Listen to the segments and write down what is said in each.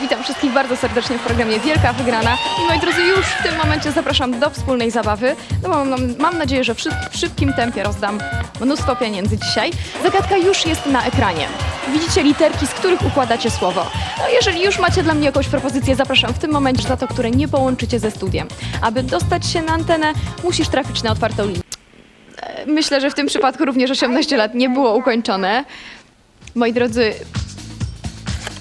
Witam wszystkich bardzo serdecznie w programie Wielka Wygrana. I moi drodzy, już w tym momencie zapraszam do wspólnej zabawy. No, mam, mam, nadzieję, że w szybkim tempie rozdam mnóstwo pieniędzy dzisiaj. Zagadka już jest na ekranie. Widzicie literki, z których układacie słowo. No, jeżeli już macie dla mnie jakąś propozycję, zapraszam w tym momencie za to, które nie połączycie ze studiem. Aby dostać się na antenę, musisz trafić na otwartą linię. E, Myślę, że w tym przypadku również 18 lat nie było ukończone. Moi drodzy,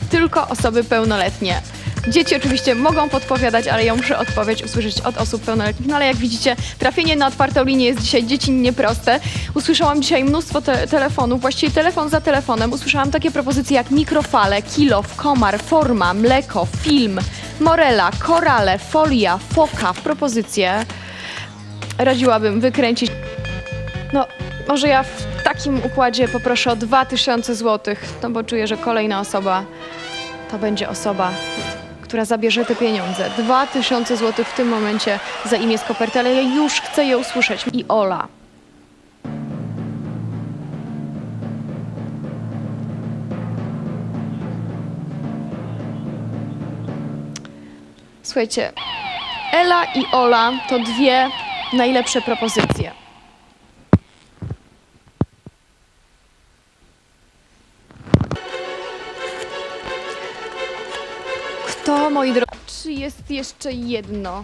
tylko osoby pełnoletnie. Dzieci oczywiście mogą podpowiadać, ale ja muszę odpowiedź usłyszeć od osób pełnoletnich. No ale jak widzicie, trafienie na otwartą linię jest dzisiaj dziecinnie proste. Usłyszałam dzisiaj mnóstwo te telefonów, właściwie telefon za telefonem. Usłyszałam takie propozycje jak mikrofale, kilof, komar, forma, mleko, film, morela, korale, folia, foka. Propozycje radziłabym wykręcić no, może ja w takim układzie poproszę o 2000 zł, no bo czuję, że kolejna osoba to będzie osoba, która zabierze te pieniądze. 2000 zł w tym momencie za imię z koperty, ale ja już chcę je usłyszeć. I Ola. Słuchajcie, Ela i Ola to dwie najlepsze propozycje. Kto, moi drodzy, czy jest jeszcze jedno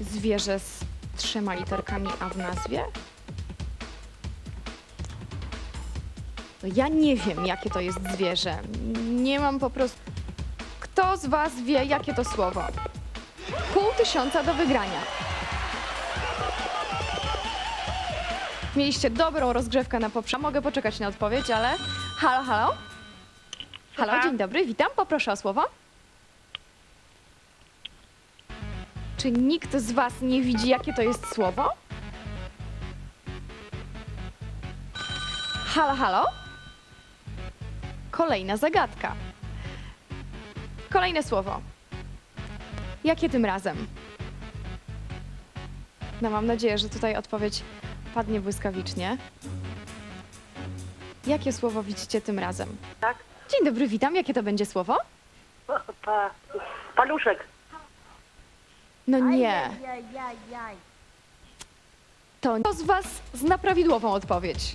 zwierzę z trzema literkami A w nazwie? No ja nie wiem, jakie to jest zwierzę. Nie mam po prostu... Kto z Was wie, jakie to słowo? Pół tysiąca do wygrania. Mieliście dobrą rozgrzewkę na poprzednim. Mogę poczekać na odpowiedź, ale... Halo, halo? Halo, dzień dobry, witam. Poproszę o słowo. Czy nikt z Was nie widzi, jakie to jest słowo? Halo, halo? Kolejna zagadka. Kolejne słowo. Jakie tym razem? No mam nadzieję, że tutaj odpowiedź padnie błyskawicznie. Jakie słowo widzicie tym razem? Tak. Dzień dobry, witam. Jakie to będzie słowo? Pa, pa, paluszek. No nie. To kto z Was zna prawidłową odpowiedź?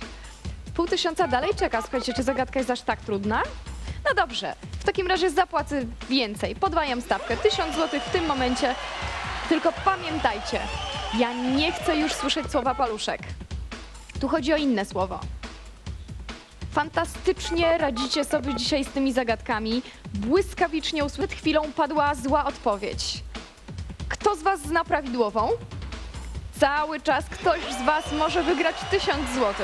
Pół tysiąca dalej czeka. Słuchajcie, czy zagadka jest aż tak trudna? No dobrze, w takim razie zapłacę więcej. Podwajam stawkę. Tysiąc złotych w tym momencie. Tylko pamiętajcie, ja nie chcę już słyszeć słowa paluszek. Tu chodzi o inne słowo. Fantastycznie radzicie sobie dzisiaj z tymi zagadkami. Błyskawicznie usłyszeć chwilą padła zła odpowiedź. Kto z Was zna prawidłową? Cały czas ktoś z Was może wygrać 1000 zł.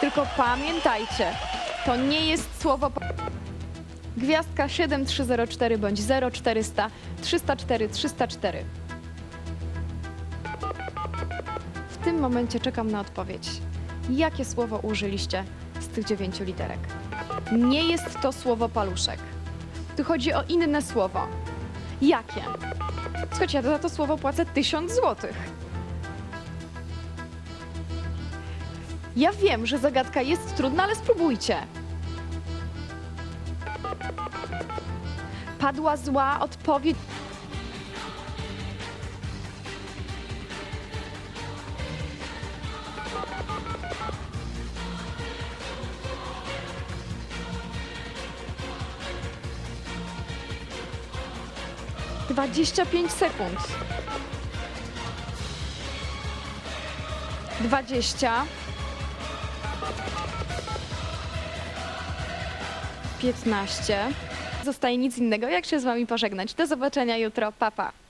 Tylko pamiętajcie, to nie jest słowo. Gwiazdka 7304 bądź 0400 304 304. W tym momencie czekam na odpowiedź. Jakie słowo użyliście z tych dziewięciu literek? Nie jest to słowo paluszek. Tu chodzi o inne słowo. Jakie? Słuchajcie, ja za to słowo płacę 1000 złotych. Ja wiem, że zagadka jest trudna, ale spróbujcie. Padła zła odpowiedź. Dwadzieścia pięć sekund. Dwadzieścia. 15. Zostaje nic innego, jak się z Wami pożegnać. Do zobaczenia jutro. Papa. Pa.